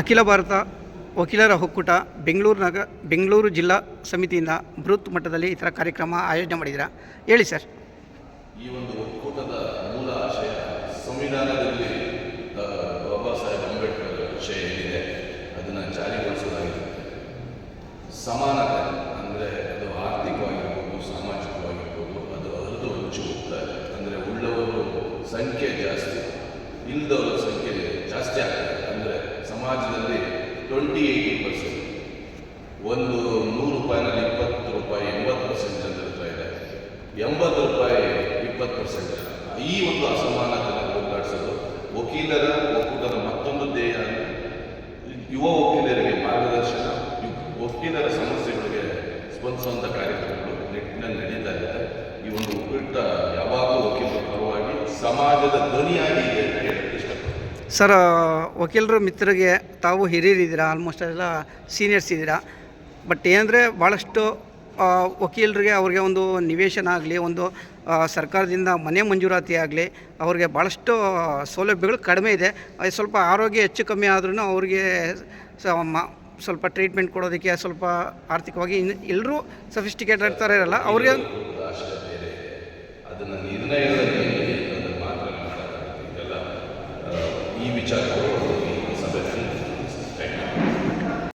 ಅಖಿಲ ಭಾರತ ವಕೀಲರ ಒಕ್ಕೂಟ ಬೆಂಗಳೂರು ನಗ ಬೆಂಗಳೂರು ಜಿಲ್ಲಾ ಸಮಿತಿಯಿಂದ ಬೃಹತ್ ಮಟ್ಟದಲ್ಲಿ ಈ ಥರ ಕಾರ್ಯಕ್ರಮ ಆಯೋಜನೆ ಮಾಡಿದ್ದೀರಾ? ಹೇಳಿ ಸರ್. ಈ ಒಂದು ಒಕ್ಕೂಟದ ಮೂಲ ಆಶಯ ಸಂವಿಧಾನದಲ್ಲಿ ಬಾಬಾ ಸಾಹೇಬ್ ಅಂಬೇಡ್ಕರ್ ವಿಷಯ ಏನಿದೆ, ಅದನ್ನು ಜಾರಿಗೊಳಿಸೋದಾಗಿದೆ. ಸಮಾನತೆ ಅಂದರೆ ಅದು ಆರ್ಥಿಕವಾಗಿರ್ಬೋದು, ಸಾಮಾಜಿಕವಾಗಿರ್ಬೋದು, ಅದು ಹರಿದು ಹಂಚು ಹೋಗ್ತಾ ಇದೆ ಅಂದರೆ ಉಳ್ಳವರು ಸಂಖ್ಯೆ ಜಾಸ್ತಿ ಇಲ್ಲದವರ ಸಂಖ್ಯೆ ಜಾಸ್ತಿ ಆಗ್ತದೆ ಅಂದರೆ ಸಮಾಜದಲ್ಲಿ ಟ್ವೆಂಟಿ ಏಯ್ಟಿ ಪರ್ಸೆಂಟ್ ಒಂದು ನೂರು ರೂಪಾಯಿನಲ್ಲಿ ಇಪ್ಪತ್ತು ರೂಪಾಯಿ, ಎಂಬತ್ತು ಪರ್ಸೆಂಟ್ ಜನರಿರ್ತಾ ಇದೆ. ಎಂಬತ್ತು ರೂಪಾಯಿ, ಇಪ್ಪತ್ತು ಪರ್ಸೆಂಟ್ ಜನ ಈ ಒಂದು ಅಸಮಾನತೆಯನ್ನು ಹೋಗಾಡಿಸೋದು ವಕೀಲರ ಒಕ್ಕೂಟದ ಮತ್ತೊಂದು ಧ್ಯೇಯ ಯುವ ವಕೀಲರಿಗೆ ಮಾರ್ಗದರ್ಶನ ವಕೀಲರ ಸಮಸ್ಯೆಗಳಿಗೆ ಸ್ಪಂದಿಸುವಂಥ ಕಾರ್ಯಕ್ರಮಗಳು ನಿಟ್ಟಿನಲ್ಲಿ ನಡೀತಾ ಇದೆ ಈ ಒಂದು ಒಕ್ಕೂಟ ಯಾವಾಗಲೂ ವಕೀಲರ ಪರವಾಗಿ ಸಮಾಜದ ಧ್ವನಿಯಾಗಿ ಇದೆ ಅಂತ ಸರ್ ವಕೀಲರ ಮಿತ್ರರಿಗೆ ತಾವು ಹಿರಿಯರಿದ್ದೀರಾ? ಆಲ್ಮೋಸ್ಟ್ ಎಲ್ಲ ಸೀನಿಯರ್ಸ್ ಇದ್ದೀರಾ? ಬಟ್ ಏನಂದರೆ ಭಾಳಷ್ಟು ವಕೀಲರಿಗೆ ಅವ್ರಿಗೆ ಒಂದು ನಿವೇಶನ ಆಗಲಿ, ಒಂದು ಸರ್ಕಾರದಿಂದ ಮನೆ ಮಂಜೂರಾತಿ ಆಗಲಿ, ಅವ್ರಿಗೆ ಭಾಳಷ್ಟು ಸೌಲಭ್ಯಗಳು ಕಡಿಮೆ ಇದೆ. ಸ್ವಲ್ಪ ಆರೋಗ್ಯ ಹೆಚ್ಚು ಕಮ್ಮಿ ಆದ್ರೂ ಅವ್ರಿಗೆ ಸ್ವಲ್ಪ ಟ್ರೀಟ್ಮೆಂಟ್ ಕೊಡೋದಕ್ಕೆ ಸ್ವಲ್ಪ ಆರ್ಥಿಕವಾಗಿ ಎಲ್ಲರೂ ಸಫಿಸ್ಟಿಕೇಟೆಡ್ ಆಗ್ತಾರೆ ಇರಲ್ಲ. ಅವ್ರಿಗೆ ಈ ವಿಚಾರ